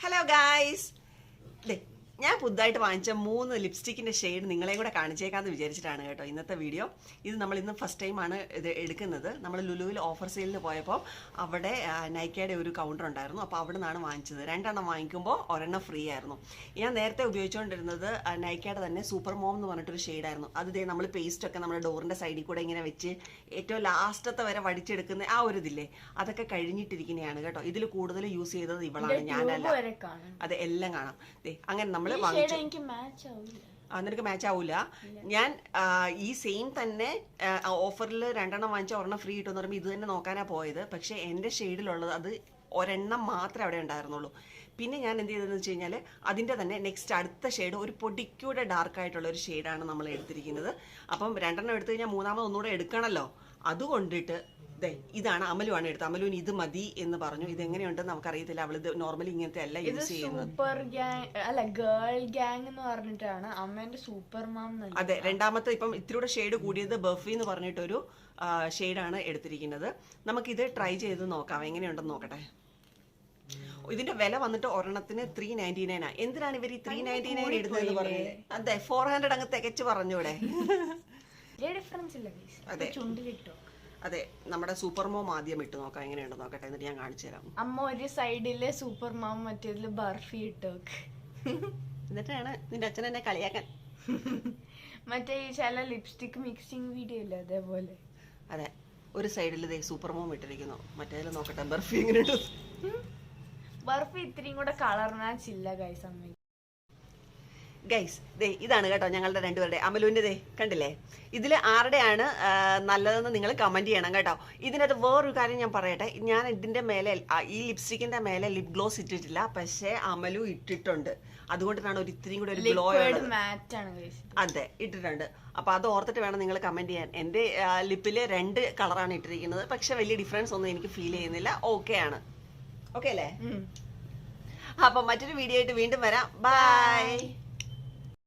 Hello guys! ഞാൻ പുതുതായിട്ട് വാങ്ങിച്ച മൂന്ന് ലിപ്സ്റ്റിക്കിന്റെ ഷെയ്ഡ് നിങ്ങളെയും കൂടെ കാണിച്ചേക്കാമെന്ന് വിചാരിച്ചിട്ടാണ് കേട്ടോ ഇന്നത്തെ വീഡിയോ ഇത് നമ്മൾ ഇന്ന് ഫസ്റ്റ് ടൈമാണ് ഇത് എടുക്കുന്നത്. നമ്മൾ ലുലുവിൽ ഓഫർ സെയിലിൽ പോയപ്പോൾ അവിടെ നൈക്കയുടെ ഒരു കൗണ്ടർ ഉണ്ടായിരുന്നു. അപ്പോൾ അവിടെ നിന്നാണ് വാങ്ങിച്ചത്. രണ്ടെണ്ണം വാങ്ങിക്കുമ്പോൾ ഒരെണ്ണം ഫ്രീ ആയിരുന്നു. ഞാൻ നേരത്തെ ഉപയോഗിച്ചുകൊണ്ടിരുന്നത് നൈക്കയുടെ തന്നെ സൂപ്പർ മോം എന്ന് പറഞ്ഞിട്ടൊരു ഷെയ്ഡായിരുന്നു അത് ദേ നമ്മൾ പേസ്റ്റൊക്കെ നമ്മുടെ ഡോറിന്റെ സൈഡിൽ കൂടെ ഇങ്ങനെ വെച്ച് ഏറ്റവും ലാസ്റ്റത്തെ വരെ വടിച്ചെടുക്കുന്ന ആ ഒരു ഇതില്ലേ അതൊക്കെ കഴിഞ്ഞിട്ടിരിക്കുന്നതാണ് കേട്ടോ. ഇതിൽ കൂടുതൽ യൂസ് ചെയ്തത് ഇവളാണ് ഞാനല്ല. അതെ എല്ലാം കാണാം. അങ്ങനെ നമ്മൾ ഈ വാങ്ങിച്ചു. എനിക്ക് മാച്ച് ആവില്ല നിനക്ക് മാച്ച് ആവൂല. ഞാൻ ഈ സെയിം തന്നെ ഓഫറിൽ രണ്ടെണ്ണം വാങ്ങിച്ച ഒരെണ്ണം ഫ്രീ കിട്ടുമെന്ന് പറയുമ്പോൾ ഇത് തന്നെ നോക്കാനാ പോയത്. പക്ഷെ എന്റെ ഷെയ്ഡിലുള്ളത് അത് ഒരെണ്ണം മാത്രമേ അവിടെ ഉണ്ടായിരുന്നുള്ളൂ. പിന്നെ ഞാൻ എന്ത് ചെയ്തതെന്ന് വെച്ച് കഴിഞ്ഞാൽ അതിന്റെ തന്നെ നെക്സ്റ്റ് അടുത്ത ഷെയ്ഡ് ഒരു പൊടിക്കൂടെ ഡാർക്ക് ആയിട്ടുള്ള ഒരു ഷെയ്ഡാണ് നമ്മൾ എടുത്തിരിക്കുന്നത്. അപ്പം രണ്ടെണ്ണം എടുത്തു കഴിഞ്ഞാൽ മൂന്നാമത് ഒന്നുകൂടെ എടുക്കണമല്ലോ അതുകൊണ്ടിട്ട് ദേ ഇതാണ് അമലുവാണ് എടുത്തത്. അമലുവിന് ഇത് മതി എന്ന് പറഞ്ഞു. ഇത് എങ്ങനെയുണ്ടെന്ന് നമുക്കറിയത്തില്ല. അവൾ ഇത് നോർമലി ഇങ്ങനത്തെ അല്ല ഇത് യൂസ് ചെയ്യുന്നത്. സൂപ്പർ ഗ്യാങ് അല്ല ഗേൾ ഗ്യാങ് എന്ന് പറഞ്ഞിട്ടാണ് അമ്മേന്റെ സൂപ്പർ മാം എന്ന് അതെ രണ്ടാമത്തെ ഇപ്പം ഇത്തിരിയുടെ ഷെയ്ഡ് കൂടിയത് ബർഫി എന്ന് പറഞ്ഞിട്ടൊരു ഷെയ്ഡാണ് എടുത്തിരിക്കുന്നത്. നമുക്കിത് ട്രൈ ചെയ്ത് നോക്കാം. എങ്ങനെയുണ്ടെന്ന് നോക്കട്ടെ. ഇതിന്റെ വില വന്നിട്ട് ഒരെണ്ണത്തിന് ത്രീ നയന്റി നയൻ ആ. എന്തിനാണ് ഇവർ ഈ ത്രീ നയന്റി നയൻ ഇടുന്നതെന്ന് പറഞ്ഞത് അതെ ഫോർ ഹൺഡ്രഡ് അങ്ങ് തികച്ച് പറഞ്ഞൂടെ ഡിഫറൻസ് ഇല്ല. അതെ. ചുണ്ടി ചുണ്ടിലിട്ടോ? അതെ നമ്മുടെ സൂപ്പർ മോം ആദ്യം ഇട്ട് നോക്കാം എങ്ങനെയുണ്ടോ നോക്കട്ടെ എന്നിട്ട് ഞാൻ കാണിച്ചു തരാം. അമ്മ ഒരു സൈഡിൽ സൂപ്പർ മാം മറ്റേതിൽ ബർഫി ഇട്ടോക്ക് എന്നിട്ടാണ് നിന്റെ അച്ഛൻ എന്നെ കളിയാക്കാൻ. മറ്റേ ഈ ചില ലിപ്സ്റ്റിക് മിക്സിംഗ് വീഡിയോ ഇല്ല അതേപോലെ. അതെ ഒരു സൈഡിൽ ഇതേ സൂപ്പർ മോം ഇട്ടിരിക്കുന്നു മറ്റേതിൽ നോക്കട്ടെ ബർഫി എങ്ങനെയുണ്ട്? ബർഫി ഇത്രയും കൂടെ കളർ മാച്ച് ഇല്ല ഗൈസ് അമ്മ ഗൈസ് ദേ ഇതാണ് കേട്ടോ ഞങ്ങളുടെ രണ്ടുപേരുടെ അമലുവിന്റെ ദേ കണ്ടില്ലേ? ഇതിൽ ആരുടെയാണ് നല്ലതെന്ന് നിങ്ങൾ കമന്റ് ചെയ്യണം കേട്ടോ. ഇതിനകത്ത് വേറൊരു കാര്യം ഞാൻ പറയട്ടെ. ഞാൻ ഇതിന്റെ മേലെ ഈ ലിപ്സ്റ്റിക്കിന്റെ മേലെ ലിപ് ഗ്ലോസ് ഇട്ടിട്ടില്ല. പക്ഷേ അമലു ഇട്ടിട്ടുണ്ട്. അതുകൊണ്ടാണ് ഒരു ഇത്രയും കൂടെ ഒരു ഗ്ലോ അതെ ഇട്ടിട്ടുണ്ട്. അപ്പോൾ അത് ഓർത്തിട്ട് വേണം നിങ്ങൾ കമന്റ് ചെയ്യാൻ. എന്റെ ലിപ്പിൽ രണ്ട് കളറാണ് ഇട്ടിരിക്കുന്നത്. പക്ഷെ വലിയ ഡിഫറൻസ് ഒന്നും എനിക്ക് ഫീൽ ചെയ്യുന്നില്ല. ഓക്കെ ആണ്. ഓക്കെ അല്ലേ? അപ്പൊ മറ്റൊരു വീഡിയോ ആയിട്ട് വീണ്ടും വരാം. ബൈ